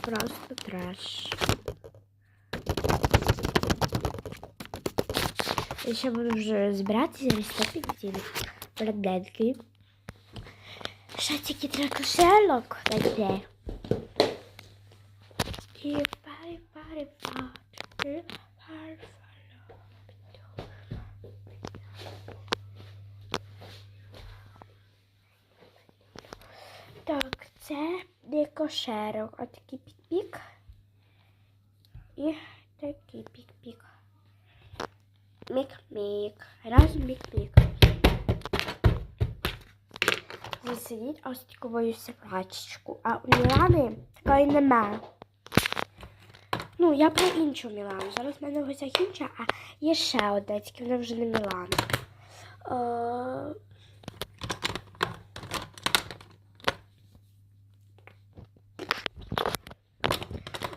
просто треш. Я ще буду вже збиратися рестопити ці брадетки. Ще тільки треба кошелок знайти. І парі парі Так, це не кошерок. Отакий пік-пік. І такий пік-пік. Мік-мік. Раз мік-мік. Засидіть ось таковою собачечку. А у Мілани такої немає. Ну, я про іншу Мілану. Зараз в мене в гостях інша, а є ще одна, тільки вона вже не Мілана.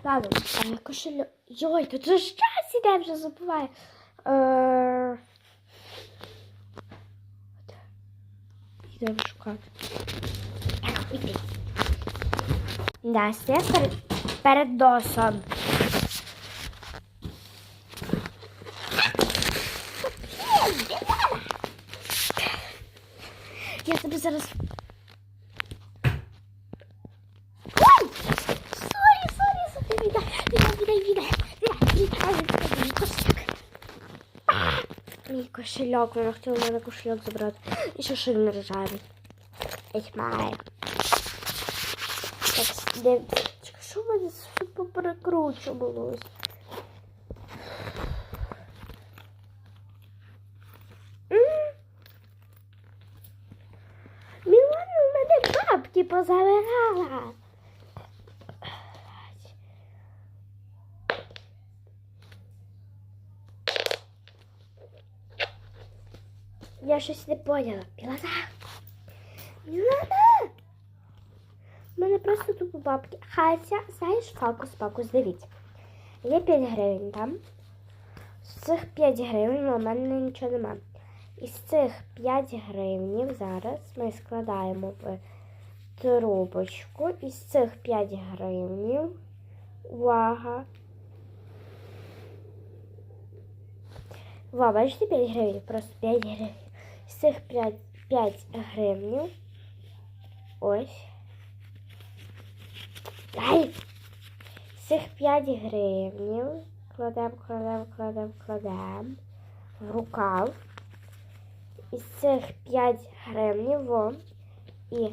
Ладно, кошельок. Йой, тут же час іде, вже забуваю. Е... Йдемо шукати. Так, іди. Перед, перед досом. Я тобі зараз. Мій кошельок, вона хотіла у мене кошельок забрати. І ж він ржавий. Ich маю. Так, де... Що в мене поперекручувалось? Мілана у мене бабки позабирала. Я щось не поняла. Мілана. Мілана. У мене просто тупо бабки. Хася, знаєш, фокус, дивіться. Є 5 гривень там. З цих 5 гривень у мене нічого немає. Із цих 5 гривень зараз ми складаємо в трубочку. Із цих 5 гривень. Увага. Ва, бачите 5 гривень? Просто 5 гривень. З цих 5, 5 гривнів. Ось. Ай! З цих 5 гривнів. кладемо, кладемо, кладемо, кладемо в рукав. Із цих 5 гривнів. Вон. і